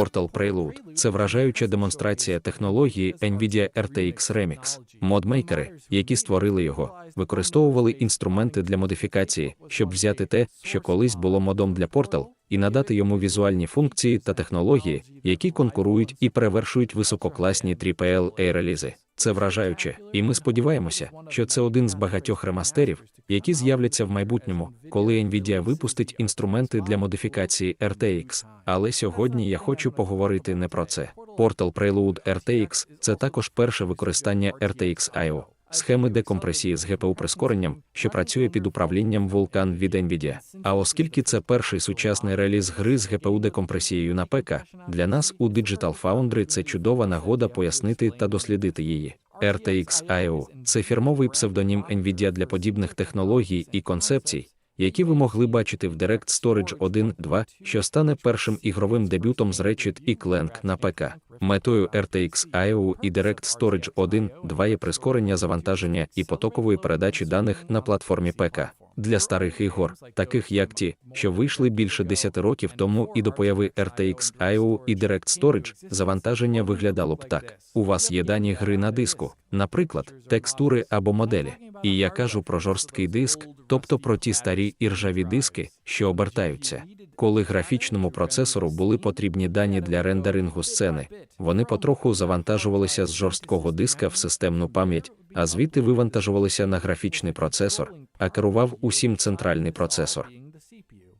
Portal Prelude – це вражаюча демонстрація технології NVIDIA RTX Remix. Модмейкери, які створили його, використовували інструменти для модифікації, щоб взяти те, що колись було модом для Portal, і надати йому візуальні функції та технології, які конкурують і перевершують висококласні AAA релізи. Це вражаюче, і ми сподіваємося, що це один з багатьох ремастерів, які з'являться в майбутньому, коли Nvidia випустить інструменти для модифікації RTX. Але сьогодні я хочу поговорити не про це. Portal Prelude RTX – це також перше використання RTX IO, схеми декомпресії з GPU прискоренням, що працює під управлінням Vulkan від Nvidia. А оскільки це перший сучасний реліз гри з GPU декомпресією на пека, для нас у Digital Foundry це чудова нагода пояснити та дослідити її. RTX IO – це фірмовий псевдонім NVIDIA для подібних технологій і концепцій, які ви могли бачити в Direct Storage 1.2, що стане першим ігровим дебютом з Ratchet і Clank на ПК. Метою RTX IO і Direct Storage 1.2 є прискорення завантаження і потокової передачі даних на платформі ПК. Для старих ігор, таких як ті, що вийшли більше 10 років тому і до появи RTX IO і Direct Storage, завантаження виглядало б так. У вас є дані гри на диску, наприклад, текстури або моделі. І я кажу про жорсткий диск, тобто про ті старі і ржаві диски, що обертаються. Коли графічному процесору були потрібні дані для рендерингу сцени, вони потроху завантажувалися з жорсткого диска в системну пам'ять, а звідти вивантажувалися на графічний процесор, а керував усім центральний процесор.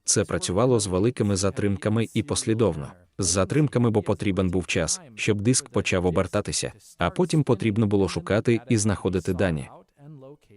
Це працювало з великими затримками і послідовно. З затримками, бо потрібен був час, щоб диск почав обертатися, а потім потрібно було шукати і знаходити дані.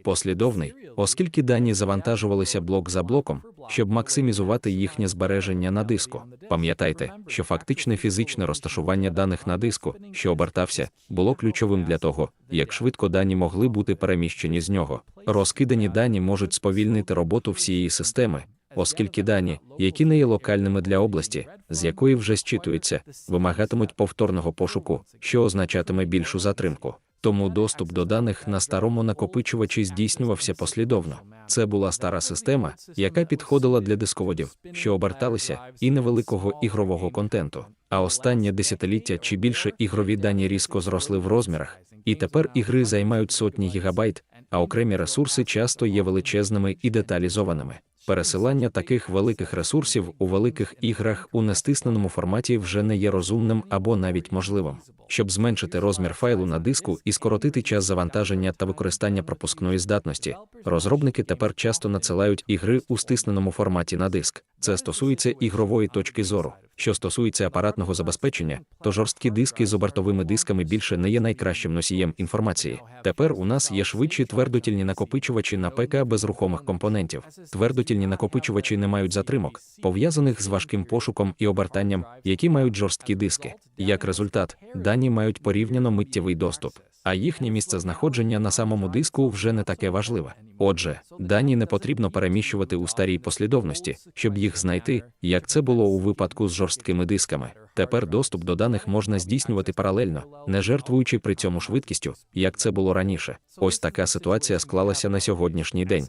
Послідовний, оскільки дані завантажувалися блок за блоком, щоб максимізувати їхнє збереження на диску. Пам'ятайте, що фактичне фізичне розташування даних на диску, що обертався, було ключовим для того, як швидко дані могли бути переміщені з нього. Розкидані дані можуть сповільнити роботу всієї системи, оскільки дані, які не є локальними для області, з якої вже зчитуються, вимагатимуть повторного пошуку, що означатиме більшу затримку. Тому доступ до даних на старому накопичувачі здійснювався послідовно. Це була стара система, яка підходила для дисководів, що оберталися, і невеликого ігрового контенту. А останнє десятиліття чи більше ігрові дані різко зросли в розмірах, і тепер ігри займають сотні гігабайт, а окремі ресурси часто є величезними і деталізованими. Пересилання таких великих ресурсів у великих іграх у нестисненому форматі вже не є розумним або навіть можливим. Щоб зменшити розмір файлу на диску і скоротити час завантаження та використання пропускної здатності, розробники тепер часто надсилають ігри у стисненому форматі на диск. Це стосується ігрової точки зору. Що стосується апаратного забезпечення, то жорсткі диски з обертовими дисками більше не є найкращим носієм інформації. Тепер у нас є швидші твердотільні накопичувачі на ПК без рухомих компонентів. Твердотільні накопичувачі не мають затримок, пов'язаних з важким пошуком і обертанням, які мають жорсткі диски. Як результат, дані мають порівняно миттєвий доступ, а їхнє місце знаходження на самому диску вже не таке важливе. Отже, дані не потрібно переміщувати у старій послідовності, щоб їх знайти, як це було у випадку з жорсткими дисками. Тепер доступ до даних можна здійснювати паралельно, не жертвуючи при цьому швидкістю, як це було раніше. Ось така ситуація склалася на сьогоднішній день.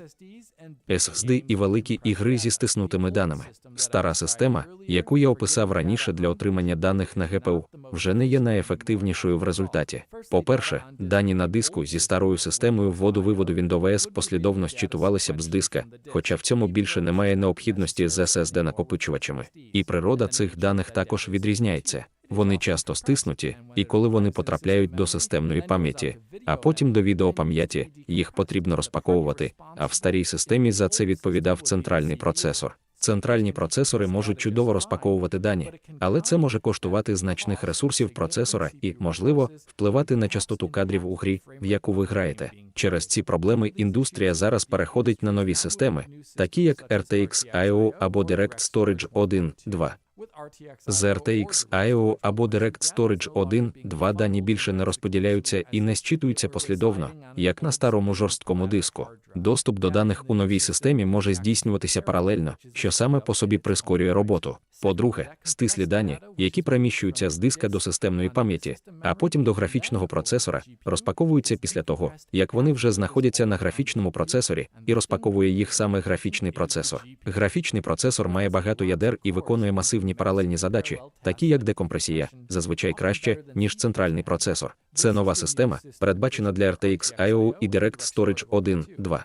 SSD і великі ігри зі стиснутими даними. Стара система, яку я описав раніше для отримання даних на ГПУ, вже не є найефективнішою в результаті. По-перше, дані на диску зі старою системою вводу-виводу Windows послідовно щитувалися б з диска, хоча в цьому більше немає необхідності з SSD накопичувачами. І природа цих даних також відрізняється. Вони часто стиснуті, і коли вони потрапляють до системної пам'яті, а потім до відеопам'яті, їх потрібно розпаковувати. А в старій системі за це відповідав центральний процесор. Центральні процесори можуть чудово розпаковувати дані, але це може коштувати значних ресурсів процесора і, можливо, впливати на частоту кадрів у грі, в яку ви граєте. Через ці проблеми індустрія зараз переходить на нові системи, такі як RTX IO або Direct Storage 1.2. З RTX IO або Direct Storage 1, два дані більше не розподіляються і не зчитуються послідовно, як на старому жорсткому диску. Доступ до даних у новій системі може здійснюватися паралельно, що саме по собі прискорює роботу. По-друге, стислі дані, які переміщуються з диска до системної пам'яті, а потім до графічного процесора, розпаковуються після того, як вони вже знаходяться на графічному процесорі, і розпаковує їх саме графічний процесор. Графічний процесор має багато ядер і виконує масивні певні паралельні задачі, такі як декомпресія, зазвичай краще, ніж центральний процесор. Це нова система, передбачена для RTX IO і Direct Storage 1.2.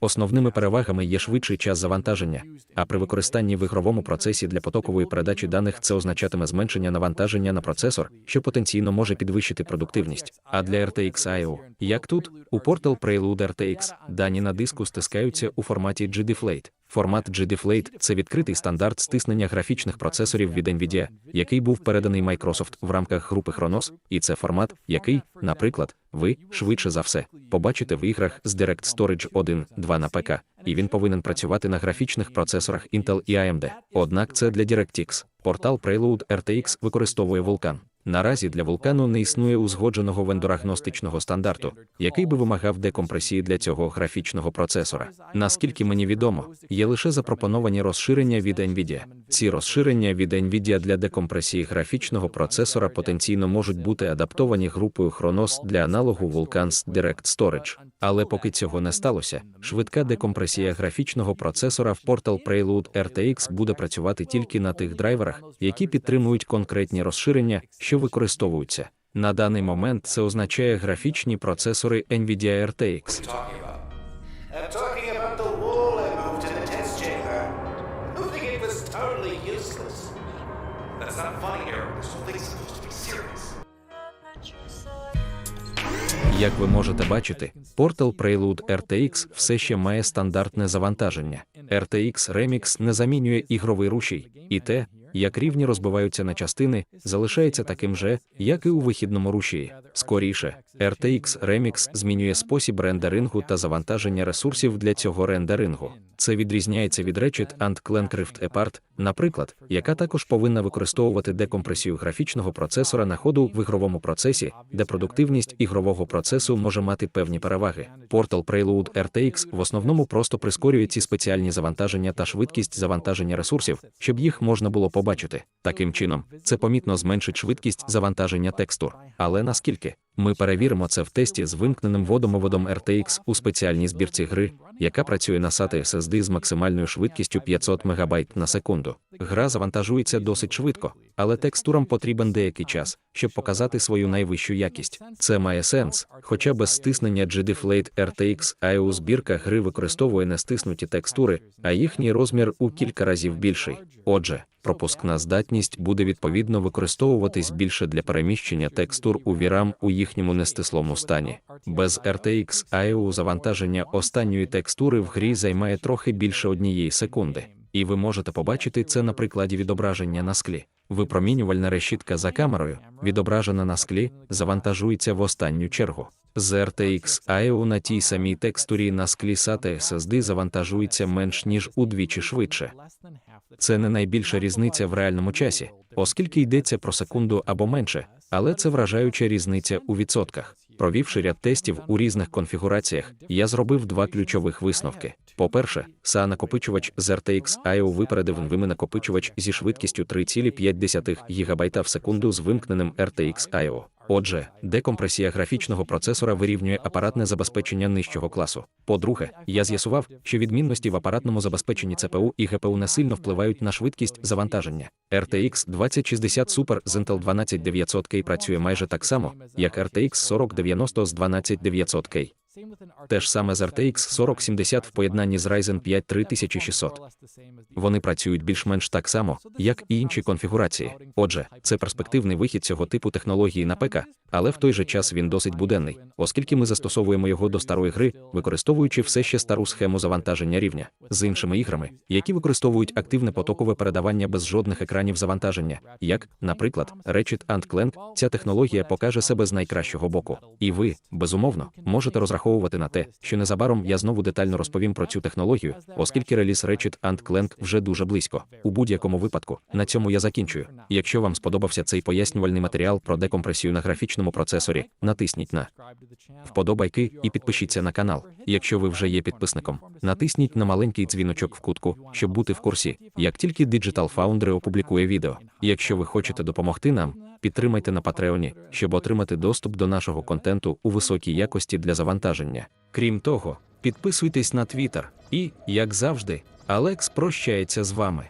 Основними перевагами є швидший час завантаження, а при використанні в ігровому процесі для потокової передачі даних це означатиме зменшення навантаження на процесор, що потенційно може підвищити продуктивність. А для RTX IO, як тут, у Portal Prelude RTX, дані на диску стискаються у форматі GDFLATE. Формат GDFLATE – це відкритий стандарт стиснення графічних процесорів від NVIDIA, який був переданий Microsoft в рамках групи Chronos, і це формат, який, наприклад, ви, швидше за все, побачите в іграх з Direct Storage 1.2 на ПК, і він повинен працювати на графічних процесорах Intel і AMD. Однак це для DirectX. Портал Prelude RTX використовує Vulkan. Наразі для вулкану не існує узгодженого вендорагностичного стандарту, який би вимагав декомпресії для цього графічного процесора. Наскільки мені відомо, є лише запропоновані розширення від NVIDIA. Ці розширення від NVIDIA для декомпресії графічного процесора потенційно можуть бути адаптовані групою Chronos для аналогу Vulkan's Direct Storage. Але поки цього не сталося, швидка декомпресія графічного процесора в Portal Prelude RTX буде працювати тільки на тих драйверах, які підтримують конкретні розширення, що використовуються. На даний момент це означає графічні процесори NVIDIA RTX. Як ви можете бачити, Portal Prelude RTX все ще має стандартне завантаження. RTX Remix не замінює ігровий рушій, і те, як рівні розбиваються на частини, залишається таким же, як і у вихідному рушії. Скоріше, RTX Remix змінює спосіб рендерингу та завантаження ресурсів для цього рендерингу. Це відрізняється від Ratchet Clank Rift Apart, наприклад, яка також повинна використовувати декомпресію графічного процесора на ходу в ігровому процесі, де продуктивність ігрового процесу може мати певні переваги. Portal Prelude RTX в основному просто прискорює ці спеціальні завантаження та швидкість завантаження ресурсів, щоб їх можна було побачити. Таким чином, це помітно зменшить швидкість завантаження текстур. Але наскільки? Ми перевіримо це в тесті з вимкненим водомоводом RTX у спеціальній збірці гри, яка працює на SATA SSD з максимальною швидкістю 500 МБ на секунду. Гра завантажується досить швидко, але текстурам потрібен деякий час, щоб показати свою найвищу якість. Це має сенс, хоча без стиснення GDFLATE RTX IO збірка гри використовує не стиснуті текстури, а їхній розмір у кілька разів більший. Отже, пропускна здатність буде відповідно використовуватись більше для переміщення текстур у VRAM у їхньому нестислому стані. Без RTX IO завантаження останньої текстури в грі займає трохи більше однієї секунди. І ви можете побачити це на прикладі відображення на склі. Випромінювальна решітка за камерою, відображена на склі, завантажується в останню чергу. З RTX IO на тій самій текстурі на склі SATA SSD завантажується менш ніж удвічі швидше. Це не найбільша різниця в реальному часі, оскільки йдеться про секунду або менше, але це вражаюча різниця у відсотках. Провівши ряд тестів у різних конфігураціях, я зробив два ключових висновки. По-перше, sa накопичувач з RTX IO випередив NVMe накопичувач зі швидкістю 3,5 ГБ в секунду з вимкненим RTX IO. Отже, декомпресія графічного процесора вирівнює апаратне забезпечення нижчого класу. По-друге, я з'ясував, що відмінності в апаратному забезпеченні ЦПУ і ГПУ не сильно впливають на швидкість завантаження. RTX 2060 Super з Intel 12900K працює майже так само, як RTX 4090 з 12900K. Те ж саме з RTX 4070 в поєднанні з Ryzen 5 3600. Вони працюють більш-менш так само, як і інші конфігурації. Отже, це перспективний вихід цього типу технології на ПК, але в той же час він досить буденний, оскільки ми застосовуємо його до старої гри, використовуючи все ще стару схему завантаження рівня з іншими іграми, які використовують активне потокове передавання без жодних екранів завантаження, як, наприклад, Ratchet Clank, ця технологія покаже себе з найкращого боку. І ви, безумовно, можете розраховувати на те, що незабаром я знову детально розповім про цю технологію, оскільки реліз Ratchet Clank вже дуже близько. У будь-якому випадку, на цьому я закінчую. Якщо вам сподобався цей пояснювальний матеріал про декомпресію на графічному процесорі, натисніть на вподобайки і підпишіться на канал. Якщо ви вже є підписником, натисніть на маленький дзвіночок в кутку, щоб бути в курсі, як тільки Digital Foundry опублікує відео. Якщо ви хочете допомогти нам, підтримайте на Патреоні, щоб отримати доступ до нашого контенту у високій якості для завантаження. Крім того, підписуйтесь на Twitter і, як завжди, Алекс прощається з вами.